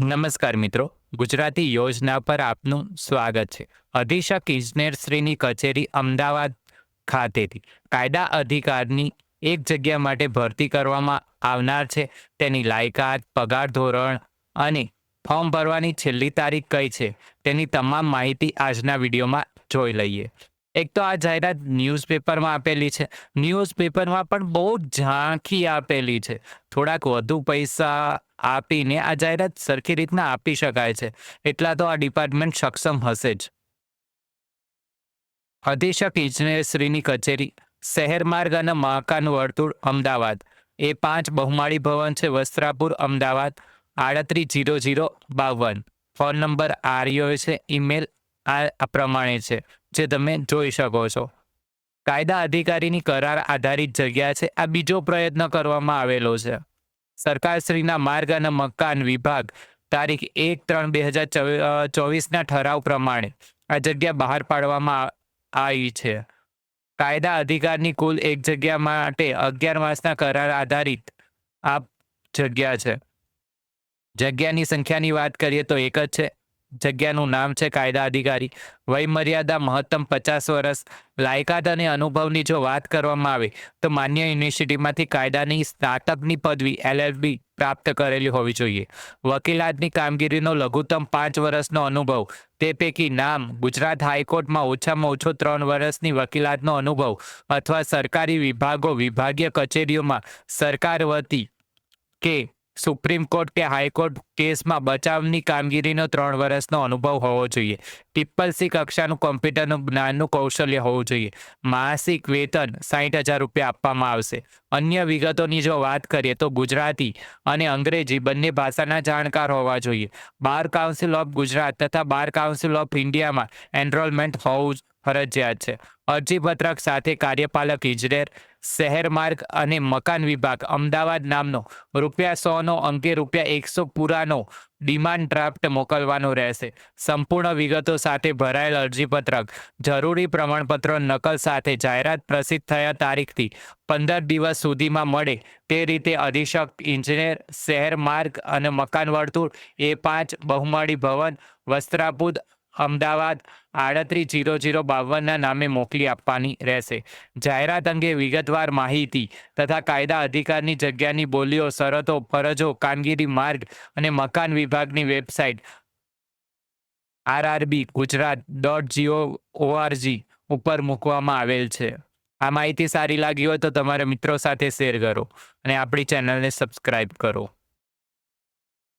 નમસ્કાર મિત્રો, ગુજરાતી યોજના પર આપનું સ્વાગત છે. અધિક્ષક ઇજનેરશ્રીની કચેરી અમદાવાદ ખાતેથી. કાયદા અધિકારની એક જગ્યા માટે ભરતી કરવામાં આવનાર છે. તેની લાયકાત, પગાર ધોરણ અને ફોર્મ ભરવાની છેલ્લી તારીખ કઈ છે? તેની તમામ માહિતી આજના વિડીયોમાં જોઈ લઈએ. એક તો આ જાહેરાત ન્યૂઝપેપરમાં આપેલી છે. ન્યૂઝપેપરમાં પણ બહુ ઝાંખી આપેલી છે. થોડાક વધુ પૈસા આપીને આ જાહેરાત સરખી રીતના આપી શકાય છે. એટલા તો આ ડિપાર્ટમેન્ટ સક્ષમ હશે જ. અધિક્ષક ઇજનેરશ્રીની કચેરી, શહેર માર્ગ અને મહાકાન વર્તુળ, અમદાવાદ. એ પાંચ બહુમાળી ભવન છે. વસ્ત્રાપુર, અમદાવાદ. આડત્રીસ જીરો જીરો બાવન. ફોન નંબર આર્યો છે. ઈમેલ આ પ્રમાણે છે. જે તમે જોઈ શકો છો. કાયદા અધિકારીની કરાર આધારિત જગ્યા છે. આ બીજો પ્રયત્ન કરવામાં આવેલો છે. સરકારશ્રીના માર્ગ અને મકાન વિભાગ તારીખ એક ત્રણ બે હજાર ચોવીસના ઠરાવ પ્રમાણે આ જગ્યા બહાર પાડવામાં આવી છે. કાયદા અધિકારની કુલ એક જગ્યા માટે અગિયાર માસના કરાર આધારિત આ જગ્યા છે. જગ્યાની સંખ્યાની વાત કરીએ તો એક જ છે. જગ્યાનું નામ છે કાયદા અધિકારી. વયમર્યાદા મહત્તમ પચાસ વર્ષ. લાયકાત અને અનુભવની જો વાત કરવામાં આવે, તો માન્ય યુનિવર્સિટીમાંથી કાયદાની સ્નાતકની પદવી એલએલબી પ્રાપ્ત કરેલી હોવી જોઈએ. વકીલાતની કામગીરીનો લઘુત્તમ પાંચ વર્ષનો અનુભવ. તે પૈકી નામ, ગુજરાત હાઈકોર્ટમાં ઓછામાં ઓછો ત્રણ વર્ષની વકીલાતનો અનુભવ અથવા સરકારી વિભાગો વિભાગીય કચેરીઓમાં સરકાર વતી કે સુપ્રીમ કોર્ટ કે હાઈકોર્ટ કેસમાં બચાવની કામગીરીનો ત્રણ વર્ષનો અનુભવ હોવો જોઈએ. ટ્રિપલ કક્ષાનું કોમ્પ્યુટરનું જ્ઞાનનું કૌશલ્ય હોવું જોઈએ. માસિક વેતન સાઠ હજાર રૂપિયા આપવામાં આવશે. અન્ય વિગતોની જો વાત કરીએ તો ગુજરાતી અને અંગ્રેજી બંને ભાષાના જાણકાર હોવા જોઈએ. બાર કાઉન્સિલ ઓફ ગુજરાત તથા બાર કાઉન્સિલ ઓફ ઇન્ડિયામાં એનરોલમેન્ટ હોવું ફરજિયાત છે. અરજીપત્રક સાથે કાર્યપાલક ઇજનેર શહેર માર્ગ અને મકાન વિભાગ અમદાવાદ નામનો રૂપિયા સોનો અંકે રૂપિયા એકસો પૂરાનો ડિમાન્ડ ડ્રાફ્ટ મોકલવાનો રહેશે. સંપૂર્ણ વિગતો સાથે ભરાયેલ અરજીપત્રક જરૂરી પ્રમાણપત્રો નકલ સાથે જાહેરાત પ્રસિદ્ધ થયા તારીખથી પંદર દિવસ સુધીમાં મળે તે રીતે અધિક્ષક ઇજનેર શહેર માર્ગ અને મકાન વર્તુળ એ પાંચ બહુમાળી ભવન વસ્ત્રાપુર અમદાવાદ આડત્રીસ જીરો જીરો બાવનના નામે મોકલી આપવાની રહેશે. જાહેરાત અંગે વિગતવાર માહિતી તથા કાયદા અધિકારની જગ્યાની બોલીઓ, શરતો, ફરજો, કામગીરી માર્ગ અને મકાન વિભાગની website RRB Gujarat dot GO ORG ઉપર મૂકવામાં આવેલ છે. આ માહિતી સારી લાગી હોય તો તમારા મિત્રો સાથે શેર કરો અને આપણી ચેનલને સબસ્ક્રાઈબ કરો.